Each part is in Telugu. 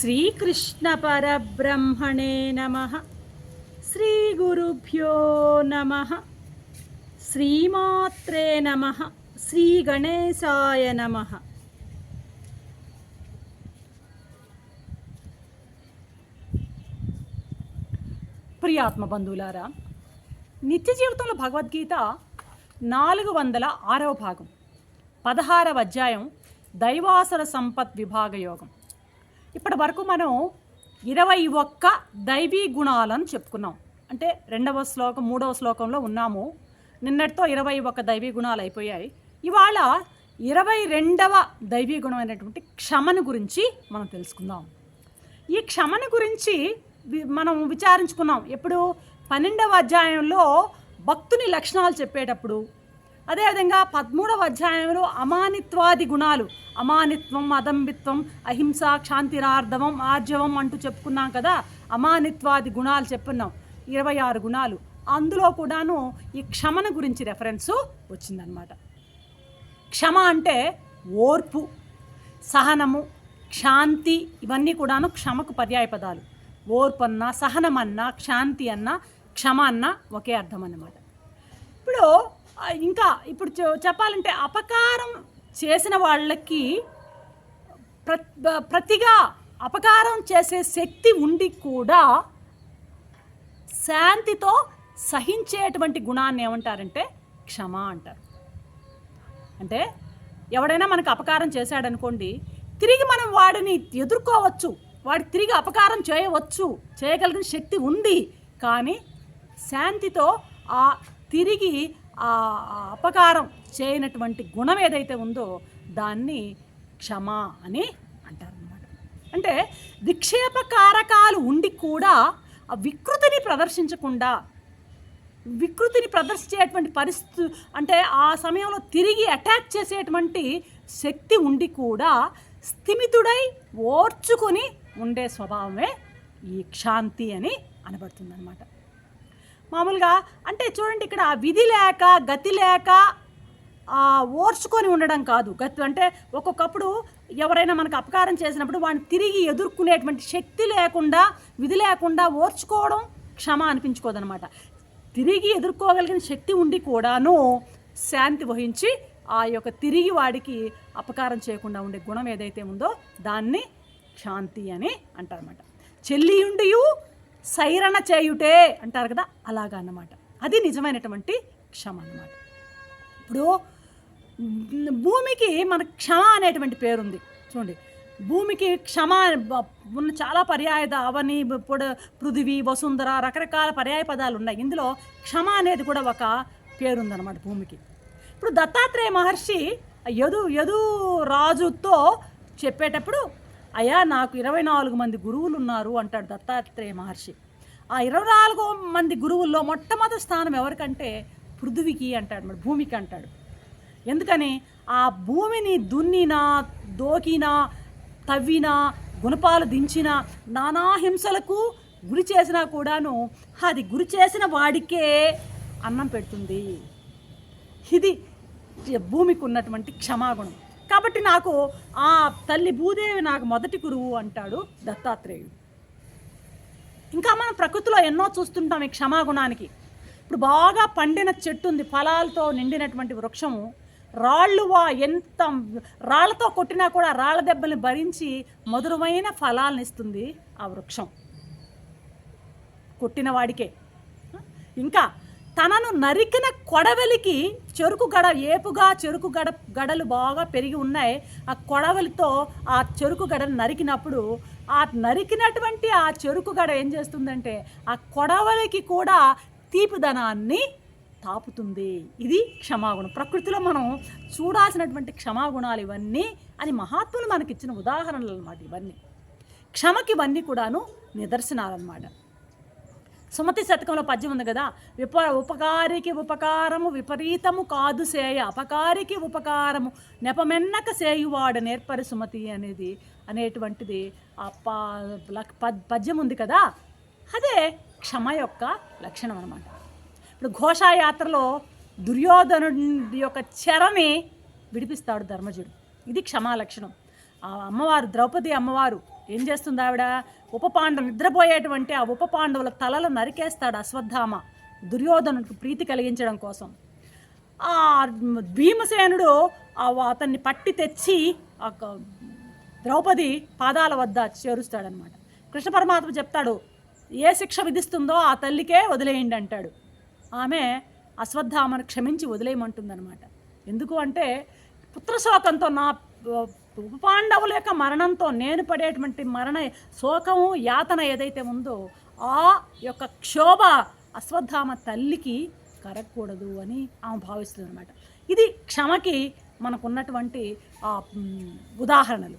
శ్రీకృష్ణపరబ్రహ్మణే నమ. శ్రీగురుభ్యో నమ. శ్రీమాత్రే నమ. శ్రీగణేశాయ నమ. ప్రియాత్మ బంధువులారా నిత్య జీవితంలో భగవద్గీత నాలుగు వందల ఆరవ భాగం పదహారవ అధ్యాయం దైవాసర సంపత్ విభాగ యోగం. ఇప్పటి వరకు మనం ఇరవై ఒక్క దైవీ గుణాలను చెప్పుకున్నాం. అంటే రెండవ శ్లోకం మూడవ శ్లోకంలో ఉన్నాము. నిన్నటితో ఇరవై ఒక్క దైవీ గుణాలు అయిపోయాయి. ఇవాళ ఇరవై రెండవ దైవీ గుణం అయినటువంటి క్షమను గురించి మనం తెలుసుకుందాం. ఈ క్షమను గురించి వి- మనం విచారించుకున్నాం. ఎప్పుడు? పన్నెండవ అధ్యాయంలో భక్తుని లక్షణాలు చెప్పేటప్పుడు అదేవిధంగా పదమూడవ అధ్యాయంలో అమానిత్వాది గుణాలు. అమానిత్వం అదంబిత్వం అహింస క్షాంతిరార్ధవం ఆర్జవం అంటూ చెప్పుకున్నాం కదా. అమానిత్వాది గుణాలు చెప్పున్నాం. ఇరవై ఆరు గుణాలు. అందులో కూడాను ఈ క్షమన గురించి రెఫరెన్సు వచ్చిందనమాట క్షమ అంటే ఓర్పు సహనము క్షాంతి ఇవన్నీ కూడాను క్షమకు పర్యాయ పదాలు. ఓర్పు అన్న సహనం అన్నా క్షాంతి అన్న క్షమ అన్న ఒకే అర్థం అన్నమాట ఇప్పుడు ఇంకా ఇప్పుడు చెప్పాలంటే అపకారం చేసిన వాళ్ళకి ప్ర ప్రతిగా అపకారం చేసే శక్తి ఉండి కూడా శాంతితో సహించేటువంటి గుణాన్ని ఏమంటారంటే క్షమ అంటారు. అంటే ఎవడైనా మనకు అపకారం చేశాడనుకోండి తిరిగి మనం వాడిని ఎదుర్కోవచ్చు వాడికి తిరిగి అపకారం చేయవచ్చు చేయగలిగిన శక్తి ఉంది కానీ శాంతితో ఆ తిరిగి ఆ అపకారం చేయనటువంటి గుణం ఏదైతే ఉందో దాన్ని క్షమ అని అంటారనమాట అంటే విక్షేపకారకాలు ఉండి కూడా ఆ వికృతిని ప్రదర్శించకుండా వికృతిని ప్రదర్శించేటువంటి పరిస్థితి అంటే ఆ సమయంలో తిరిగి అటాక్ చేసేటువంటి శక్తి ఉండి కూడా స్థిమితుడై ఓర్చుకొని ఉండే స్వభావమే ఈ క్షాంతి అని అనబడుతుందన్నమాట. మామూలుగా అంటే చూడండి ఇక్కడ విధి లేక గతి లేక ఓర్చుకొని ఉండడం కాదు. గతి అంటే ఒక్కొక్కప్పుడు ఎవరైనా మనకు అపకారం చేసినప్పుడు వాడిని తిరిగి ఎదుర్కొనేటువంటి శక్తి లేకుండా విధి లేకుండా ఓర్చుకోవడం క్షమ అనిపించుకోదనమాట తిరిగి ఎదుర్కోగలిగిన శక్తి ఉండి కూడాను శాంతి వహించి ఆ యొక్క తిరిగి వాడికి అపకారం చేయకుండా ఉండే గుణం ఏదైతే ఉందో దాన్ని శాంతి అని అంటారన్నమాట. చెల్లియుండియు సైరణ చేయుటే అంటారు కదా అలాగా అన్నమాట. అది నిజమైనటువంటి క్షమ అన్నమాట. ఇప్పుడు భూమికి మన క్షమ అనేటువంటి పేరుంది. చూడండి భూమికి క్షమ ఉన్న చాలా పర్యాయ అవని పొడ పృథివీ వసుంధర రకరకాల పర్యాయ పదాలు ఉన్నాయి. ఇందులో క్షమ అనేది కూడా ఒక పేరుందన్నమాట భూమికి. ఇప్పుడు దత్తాత్రేయ మహర్షి యదు యదు రాజుతో చెప్పేటప్పుడు అయ్యా నాకు ఇరవై నాలుగు మంది గురువులు ఉన్నారు అంటాడు దత్తాత్రేయ మహర్షి. ఆ ఇరవై నాలుగు మంది గురువుల్లో మొట్టమొదటి స్థానం ఎవరికంటే పృథువికి అంటాడు మరి భూమికి అంటాడు. ఎందుకని? ఆ భూమిని దున్నినా దోకినా తవ్వినా గుణపాలు దించినా నానా హింసలకు గురి చేసినా కూడాను అది గురి చేసిన వాడికే అన్నం పెడుతుంది. ఇది భూమికి ఉన్నటువంటి క్షమాగుణం. కాబట్టి నాకు ఆ తల్లి భూదేవి నాకు మొదటి గురువు అంటాడు దత్తాత్రేయుడు. ఇంకా మనం ప్రకృతిలో ఎన్నో చూస్తుంటాం ఈ క్షమాగుణానికి. ఇప్పుడు బాగా పండిన చెట్టు ఉంది ఫలాలతో నిండినటువంటి వృక్షము. రాళ్ళు వా ఎంత రాళ్ళతో కొట్టినా కూడా రాళ్ళ దెబ్బల్ని భరించి మధురమైన ఫలాలను ఇస్తుంది ఆ వృక్షం. కొట్టిన వాడికే. ఇంకా తనను నరికిన కొడవలికి చెరుకు గడ ఏపుగా చెరుకు గడ గడలు బాగా పెరిగి ఉన్నాయి. ఆ కొడవలితో ఆ చెరుకు గడను నరికినప్పుడు ఆ నరికినటువంటి ఆ చెరుకు గడ ఏం చేస్తుందంటే ఆ కొడవలికి కూడా తీపిదనాన్ని తాపుతుంది. ఇది క్షమాగుణం. ప్రకృతిలో మనం చూడాల్సినటువంటి క్షమాగుణాలు ఇవన్నీ అని మహాత్ములు మనకిచ్చిన ఉదాహరణలు అన్నమాట ఇవన్నీ. క్షమకి ఇవన్నీ కూడాను నిదర్శనాలన్నమాట. సుమతి శతకంలో పద్యం ఉంది కదా? విప ఉపకారికి ఉపకారము విపరీతము కాదు సేయ. అపకారికి ఉపకారము నెపమెన్నక సేయువాడు నేర్పరి సుమతి అనేది అనేటువంటిది ఆ ప పద్యం ఉంది కదా? అదే క్షమ యొక్క లక్షణం అనమాట ఇప్పుడు ఘోషాయాత్రలో దుర్యోధనుడి యొక్క చెరని విడిపిస్తాడు ధర్మజుడు. ఇది క్షమా లక్షణం. ఆ అమ్మవారు ద్రౌపది అమ్మవారు ఏం చేస్తుంది ఆవిడ? ఉప పాండవులు నిద్రపోయేటువంటి ఆ ఉప పాండవుల తలలు నరికేస్తాడు అశ్వత్థామ దుర్యోధనుడికి ప్రీతి కలిగించడం కోసం. ఆ భీమసేనుడు అతన్ని పట్టి తెచ్చి ఆ ద్రౌపది పాదాల వద్ద చేరుస్తాడనమాట. కృష్ణ పరమాత్మ చెప్తాడు ఏ శిక్ష విధిస్తుందో ఆ తల్లికే వదిలేయండి అంటాడు. ఆమె అశ్వత్థామను క్షమించి వదిలేయమంటుందన్నమాట ఎందుకు అంటే పుత్రశోకంతో నా పాండవుల యొక్క మరణంతో నేను పడేటువంటి మరణ శోకము యాతన ఏదైతే ఉందో ఆ యొక్క క్షోభ అశ్వత్థామ తల్లికి కరగకూడదు అని ఆమె భావిస్తుంది అనమాట ఇది క్షమకి మనకున్నటువంటి ఆ, ఉదాహరణలు.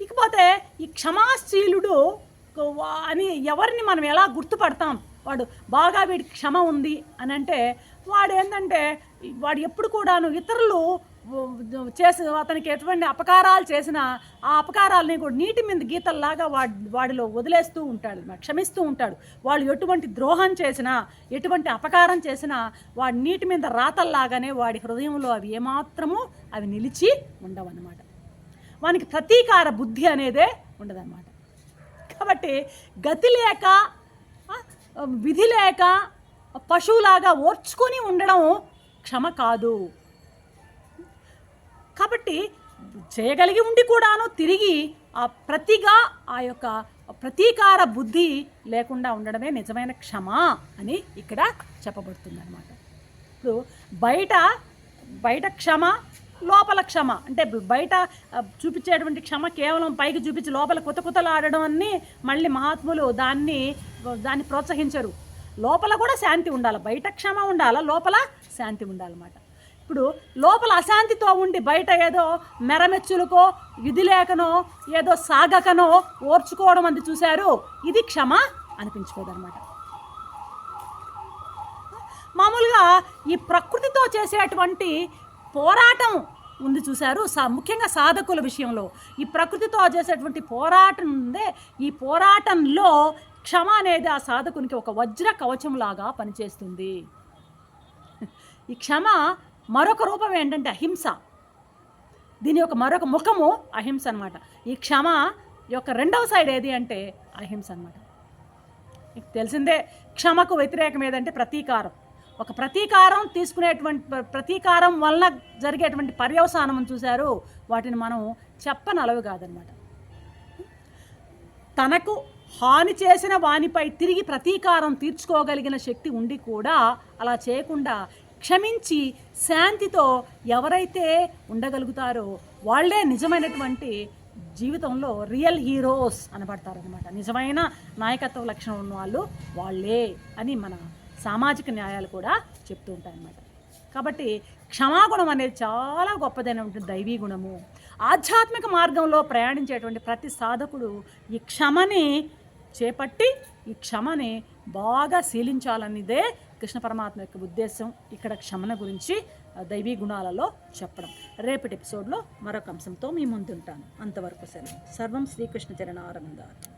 ఇకపోతే ఈ క్షమాశీలుడు వా- అని ఎవరిని మనం ఎలా గుర్తుపడతాం? వాడు బాగా వీడికి క్షమ ఉంది అని అంటే వాడు ఏంటంటే వాడు ఎప్పుడు కూడాను ఇతరులు చేసిన అతనికి ఎటువంటి అపకారాలు చేసినా ఆ అపకారాలని కూడా నీటి మీద గీతల్లాగా వాడి వాడిలో వదిలేస్తూ ఉంటాడు క్షమిస్తూ ఉంటాడు. వాళ్ళు ఎటువంటి ద్రోహం చేసినా ఎటువంటి అపకారం చేసినా వాడి నీటి మీద రాతల్లాగానే వాడి హృదయంలో అవి ఏమాత్రము అవి నిలిచి ఉండవన్నమాట. వానికి ప్రతీకార బుద్ధి అనేదే ఉండదన్నమాట. కాబట్టి గతి లేక విధి లేక పశువులాగా ఓర్చుకొని ఉండడం క్షమ కాదు. కాబట్టి చేయగలిగి ఉండి కూడాను తిరిగి ఆ ప్రతిగా ఆ యొక్క ప్రతీకార బుద్ధి లేకుండా ఉండడమే నిజమైన క్షమ అని ఇక్కడ చెప్పబడుతుంది అనమాట ఇప్పుడు బయట బయట క్షమ లోపల క్షమ. అంటే బయట చూపించేటువంటి క్షమ కేవలం పైకి చూపించి లోపల కొత్త కొత్తలు ఆడడం అన్ని మళ్ళీ మహాత్ములు దాన్ని దాన్ని ప్రోత్సహించరు. లోపల కూడా శాంతి ఉండాలి. బయట క్షమ ఉండాలి? లోపల శాంతి ఉండాలన్నమాట. ఇప్పుడు లోపల అశాంతితో ఉండి బయట ఏదో మెరమెచ్చులకో విధి లేకనో ఏదో సాగకనో ఓర్చుకోవడం అంది చూశారు. ఇది క్షమ అనిపించుకోదనమాట మామూలుగా ఈ ప్రకృతితో చేసేటువంటి పోరాటం ఉంది చూశారు సా ముఖ్యంగా సాధకుల విషయంలో. ఈ ప్రకృతితో చేసేటువంటి పోరాటం ఉందే ఈ పోరాటంలో క్షమ అనేది ఆ సాధకునికి ఒక వజ్ర కవచంలాగా పనిచేస్తుంది. ఈ క్షమ మరొక రూపం ఏంటంటే అహింస. దీని యొక్క మరొక ముఖము అహింస అన్నమాట. ఈ క్షమ యొక్క రెండవ సైడ్ ఏది అంటే అహింస అన్నమాట. మీకు తెలిసిందే క్షమకు వ్యతిరేకం ఏదంటే ప్రతీకారం. ఒక ప్రతీకారం తీసుకునేటువంటి ప్రతీకారం వలన జరిగేటువంటి పర్యవసానం చూశారు. వాటిని మనం చెప్పనలవి కాదనమాట తనకు హాని చేసిన వానిపై తిరిగి ప్రతీకారం తీర్చుకోగలిగిన శక్తి ఉండి కూడా అలా చేయకుండా క్షమించి శాంతితో ఎవరైతే ఉండగలుగుతారో వాళ్ళే నిజమైనటువంటి జీవితంలో రియల్ హీరోస్ అనబడతారనమాట నిజమైన నాయకత్వ లక్షణం ఉన్న వాళ్ళు వాళ్ళే అని మన సామాజిక న్యాయాలు కూడా చెప్తూ ఉంటాయన్నమాట. కాబట్టి క్షమాగుణం అనేది చాలా గొప్పదైనటువంటి దైవీ గుణము. ఆధ్యాత్మిక మార్గంలో ప్రయాణించేటువంటి ప్రతి సాధకుడు ఈ క్షమని చేపట్టి ఈ క్షమని బాగా శీలించాలన్నదే కృష్ణ పరమాత్మ యొక్క ఉద్దేశం ఇక్కడ క్షమణ గురించి దైవీ గుణాలలో చెప్పడం. రేపటి ఎపిసోడ్లో మరొక అంశంతో మీ ముందుంటాను. అంతవరకు సెలవు. సర్వం శ్రీకృష్ణ చరణారవిందారు